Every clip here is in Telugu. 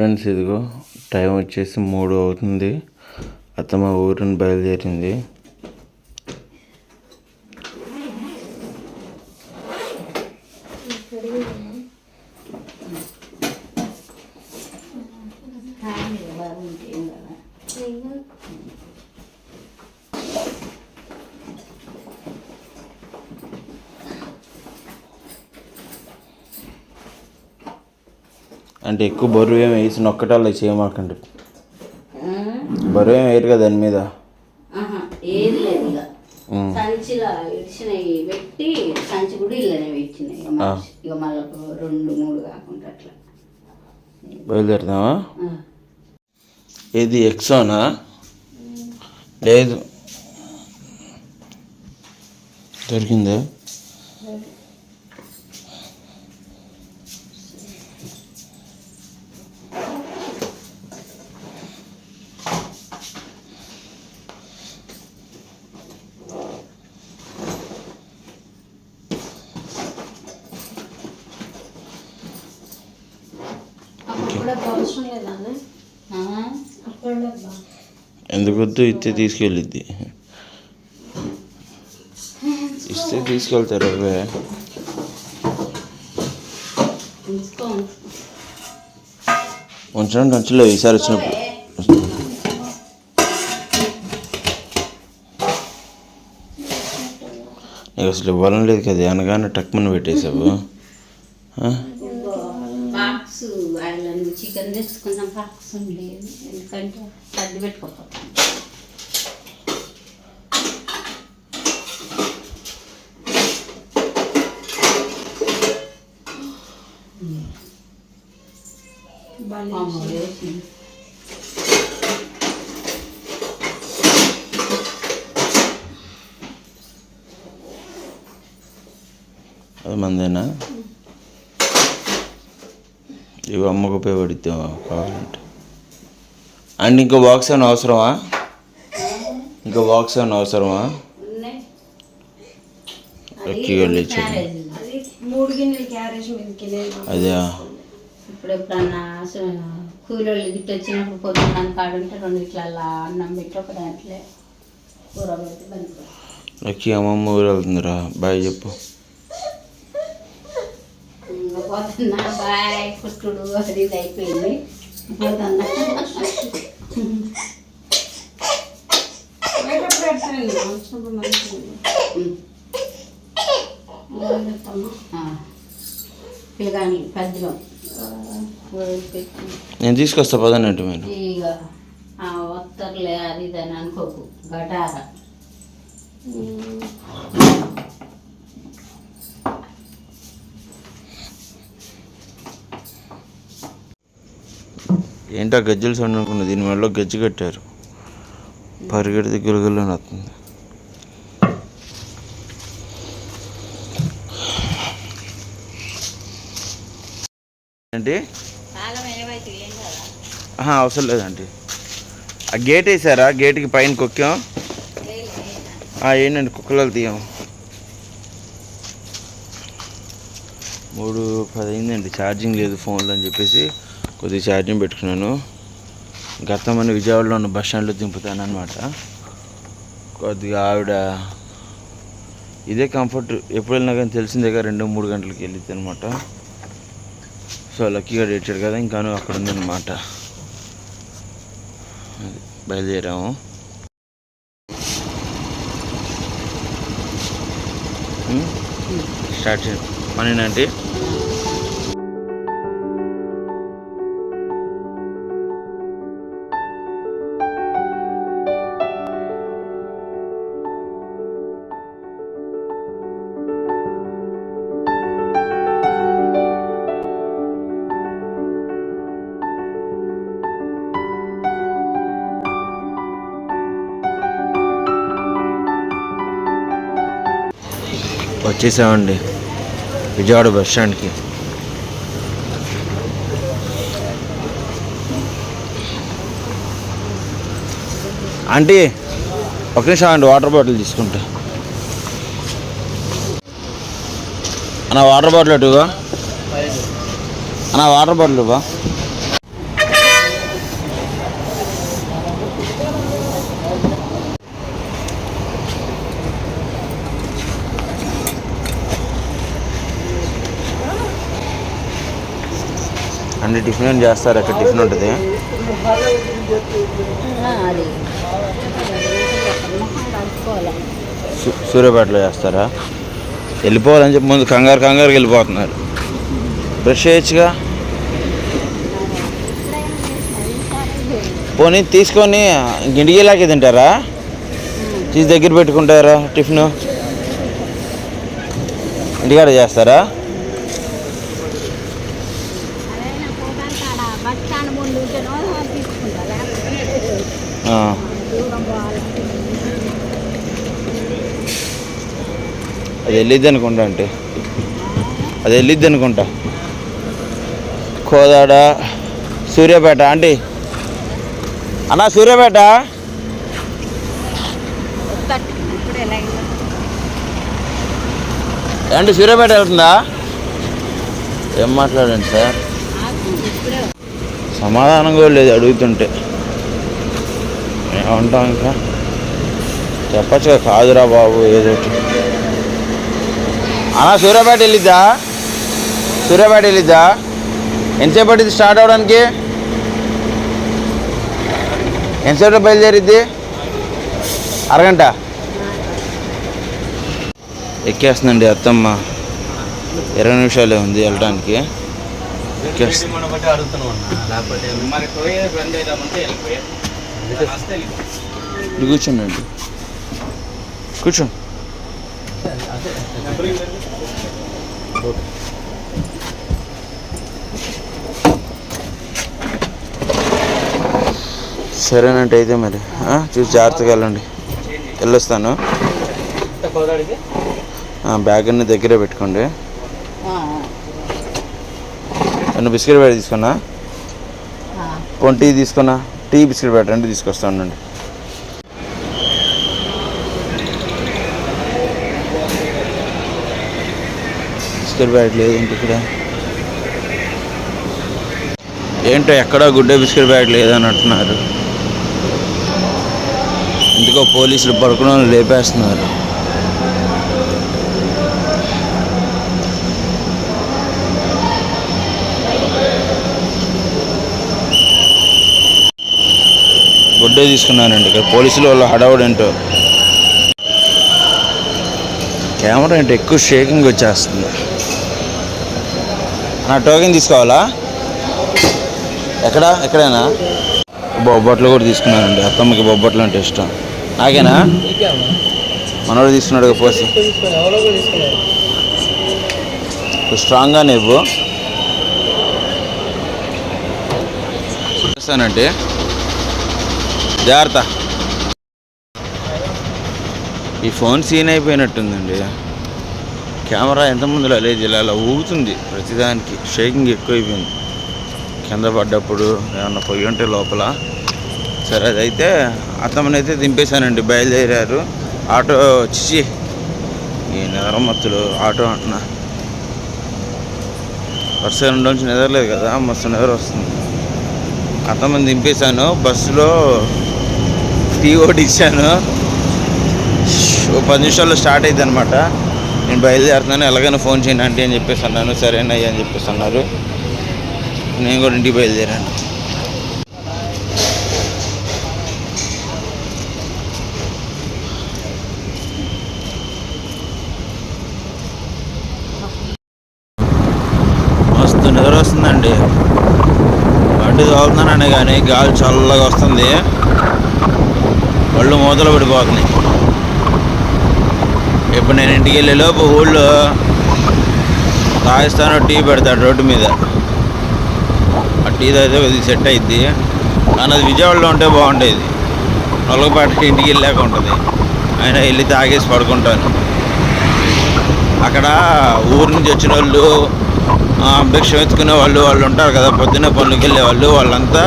ఫ్రెండ్స్ ఇదిగో టైం వచ్చేసి మూడు అవుతుంది. అత్తమ్మ ఊరిని బయలుదేరింది. అంటే ఎక్కువ బరువు ఏమి వేసి నొక్కటాలు చేయమాకండి. బరువు ఏమి వేయరు కదా దాని మీద? ఆహా, ఏది లేదు ఇక ఉమ్. సంచిలో ఇడిచినవి పెట్టి సంచి కూడా ఇళ్ళనే పెట్టినాయి ఇక మనిషి. ఇక మళ్ళీ ఒక రెండు మూడు కాకుండా అట్లా. బయలుదేరుదామా. ఇది ఎక్సోనా? లేదు. దొరికిందా? అవసరం లేదా అన్న? ఆ? అక్కడ డబ్బా. ఎందుకు వద్దు ఇస్తే తీసుకెళ్ళిద్ది ఇస్తే తీసుకెళ్తారు అవే ఉంచడం ఉంచలే ఈసారి వచ్చినప్పుడు నీకు అసలు ఇవ్వాలని లేదు కదా అనగానే టక్మని పెట్టేసావు ఆ? బాక్స్ వాళ్ళ చికెన్ తెచ్చుకున్న బాక్స్ ఉండేది ఎందుకంటే సర్ది పెట్టుకోకపోతే. అది మందేనా? ఇవి అమ్మకు ఉపయోగపడిద్దాం కావాలంటే. అండ్ ఇంకో బాక్స్ ఏమైనా అవసరమా? ఇంకో బాక్స్ ఏమైనా అవసరమా? వాళ్ళు. అది. ఇప్పుడు ఎప్పుడన్నా గిట్ట వచ్చినప్పుడు పొద్దున్న కాడుంటే రెండు ఇట్లా అన్నం పెట్టి ఒక దాంట్లో కూర పెట్టి బంది లక్కీ అమ్మమ్మ ఊరు వెళ్తుందిరా. బాయ్ చెప్పు. పోతున్నా. బాయ్ కుట్టుడు అది ఇది అయిపోయింది. పోతున్నా. పిల్లగాని పద్యం నేను తీసుకొస్తా పదన్నట్టు మీరు. ఇక ఆ వత్తర్లే అది ఇది అని అనుకోకు. గటార. ఏంటో గజ్జల సౌండ్ అనుకున్నా దీని మెడలో గజ్జి కట్టారు. పరిగెడితే గిలగిల్లో వస్తుంది. ఏంటి? అవసరం లేదండి. ఆ గేట్ వేసారా? గేట్కి పైన కుక్కాం? ఏంటండి? కుక్కలు తీయం. మూడు పది అయిందండి. ఛార్జింగ్ లేదు ఫోన్లో అని చెప్పేసి. కొద్దిగా ఛార్జింగ్ పెట్టుకున్నాను. గతమని విజయవాడలో ఉన్న బస్ స్టాండ్లో దింపుతాను అనమాట కొద్దిగా ఆవిడ ఇదే కంఫర్ట్ ఎప్పుడు వెళ్ళినా కానీ తెలిసిందేగా రెండు మూడు గంటలకి వెళ్ళిద్ది అనమాట సో లక్కీగా డేటాడు కదా ఇంకాను అక్కడ ఉందన్నమాట. బయలుదేరాము. స్టార్ట్ చేయండి మనీనంటే వచ్చేసామండి విజయవాడ బస్ స్టాండ్కి. ఆంటీ ఒక నిమిషం అండి వాటర్ బాటిల్ తీసుకుంటా. అన్న వాటర్ బాటిల్ అటుగా. అన్న వాటర్ బాటిల్ బా అంటే టిఫిన్ చేస్తారు? అక్కడ టిఫిన్ ఉంటుంది? సూర్యాపేటలో చేస్తారా? వెళ్ళిపోవాలని చెప్పి ముందు కంగారు కంగారుకి వెళ్ళిపోతున్నారు. బ్రష్ చేయొచ్చుగా? పోనీ తీసుకొని గిండిగేలాగే తింటారా? తీసి దగ్గర పెట్టుకుంటారా టిఫిన్? ఇంటికాడ చేస్తారా? అది వెళ్ళిద్ది అనుకుంటా అంటే. అది వెళ్ళిద్ది అనుకుంటా. కోదాడ సూర్యాపేట ఆంటీ. అన్నా సూర్యాపేట? అంటే ఏంటి సూర్యాపేట వెళ్తుందా? ఏం మాట్లాడండి సార్? సమాధానంగా సమాధానం కూడా లేదు అడుగుతుంటే. ఉంటాం ఇంకా? చెప్పచ్చు కాదురా బాబు ఏదో అన్నా సూర్యాపేట వెళ్ళిద్దా? సూర్యాపేట వెళ్ళిద్దా? ఎంతసేపు పట్టింది స్టార్ట్ అవడానికి? ఎంతసేపు బయలుదేరిద్ది? అరగంట? ఎక్కేస్తుందండి అత్తమ్మ. ఇరవై నిమిషాలే ఉంది వెళ్ళడానికి ఎక్కేస్తుంది కూర్చోండి కూర్చోండి సరేనంటే అయితే మరి చూసి జాగ్రత్తగా వెళ్ళండి. వెళ్ళొస్తాను. బ్యాగ్ అన్ని దగ్గరే పెట్టుకోండి. ఆ, నేను బిస్కెట్ ప్యాకెట్ తీసుకున్నా? ఆ. పోనీ టీ తీసుకున్నా? టీ బిస్కెట్ అంటే తీసుకొస్తానండి బిస్కెట్ ప్యాకెట్ లేదు ఇంక ఇక్కడ. ఏంటో ఎక్కడో గుడ్డే బిస్కెట్ ప్యాకెట్ లేదని అంటున్నారు ఎందుకో పోలీసులు పడుకున్న లేపేస్తున్నారు. ఫోటో తీసుకున్నానండి. ఇక్కడ పోలీసులు వాళ్ళు హడావుడు ఏంటో. కెమెరా ఏంటో? ఎక్కువ షేకింగ్ వచ్చేస్తుంది. నా టోకెన్ తీసుకోవాలా? ఎక్కడ? ఎక్కడైనా? బొబ్బట్లు కూడా తీసుకున్నానండి. అత్తమ్మకి బొబ్బట్లు అంటే ఇష్టం. నాకేనా? మనోడు తీసుకున్నాడు పోసి. స్ట్రాంగ్గా నువ్వు. చేస్తానంటే జాగ్రత్త. ఈ ఫోన్ సీన్ అయిపోయినట్టుందండి. కెమెరా ఎంత ముందులో లేదు ఇలా ఊగుతుంది ప్రతిదానికి. షేకింగ్ ఎక్కువైపోయింది. కింద పడ్డప్పుడు ఏమన్నా పొయ్యి ఉంటే లోపల. సరే అదైతే అతమనైతే దింపేశానండి బయలుదేరారు. ఆటో వచ్చి ఈ నిద్రమత్తులు ఆటో అంటున్నా. వరుస రెండు నుంచి నిద్రలేదు కదా మస్తు నిద్ర వస్తుంది. అత్తమ్మని దింపేశాను బస్సులో టీ ఒకటి ఇచ్చాను ఓ పది నిమిషాల్లో స్టార్ట్ అయింది అనమాట నేను బయలుదేరుతున్నాను ఎలాగైనా ఫోన్ చేయండి అంటే అని చెప్పేసి అన్నాను సరేనయ్యా అని చెప్పేసి అన్నారు. నేను కూడా ఇంటికి బయలుదేరాను. మస్తు నిద్ర వస్తుందండి. బండి తోలుతున్నానని కానీ గాలి చల్లగా వస్తుంది. ఒళ్ళు మూతలు పడిపోతున్నాయి. ఇప్పుడు నేను ఇంటికి వెళ్ళే లోపు ఊళ్ళో రాజస్థాన్ టీ పెడతాడు రోడ్డు మీద. ఆ టీ తాగితే ఇది సెట్ అయింది కానీ అది విజయవాడలో ఉంటే బాగుండేది. నొలగపాటికి ఇంటికి వెళ్ళాక ఉంటుంది. ఆయన వెళ్ళి తాగేసి పడుకుంటాను. అక్కడ ఊరు నుంచి వచ్చిన వాళ్ళు భిక్ష ఎత్తుకునే వాళ్ళు వాళ్ళు ఉంటారు కదా పొద్దున్నే పనులకు వెళ్ళే వాళ్ళు వాళ్ళంతా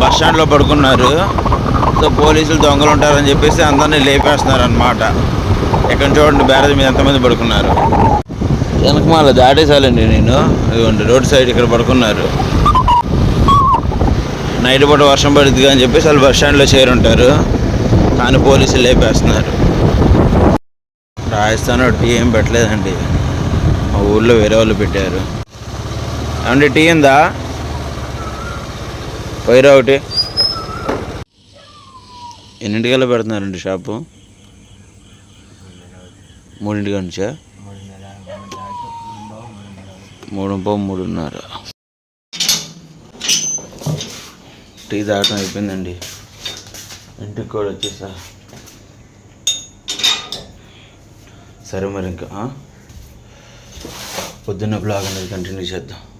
బస్ స్టాండ్లో పడుకున్నారు. సో పోలీసులు దొంగలు ఉంటారని చెప్పేసి అందరినీ లేపేస్తున్నారు అనమాట ఇక్కడ చూడండి బ్యారేజ్ మీద ఎంతమంది పడుకున్నారు. వెనకమాల దాటేసాలండి నేను. ఇదిగోండి రోడ్ సైడ్ ఇక్కడ పడుకున్నారు. నైట్ పూట వర్షం పడుతుంది అని చెప్పేసి వాళ్ళు బస్ స్టాండ్లో చేరుంటారు. కానీ పోలీసులు లేపేస్తున్నారు. రాజస్థాన్ టీ ఏం పెట్టలేదండి. మా ఊళ్ళో వేరే వాళ్ళు పెట్టారు. అంటే టీ ఉందా? వైరా ఒకటి. ఎన్నింటికల్లా పెడుతున్నారండి షాపు? మూడింటికి నుంచా? మూడు పో మూడున్నర. టీ తాగటం అయిపోయిందండి. ఇంటికి కూడా వచ్చేసా. సరే మరి ఇంకా పొద్దున్న బ్లాగ్ అనేది కంటిన్యూ చేద్దాం.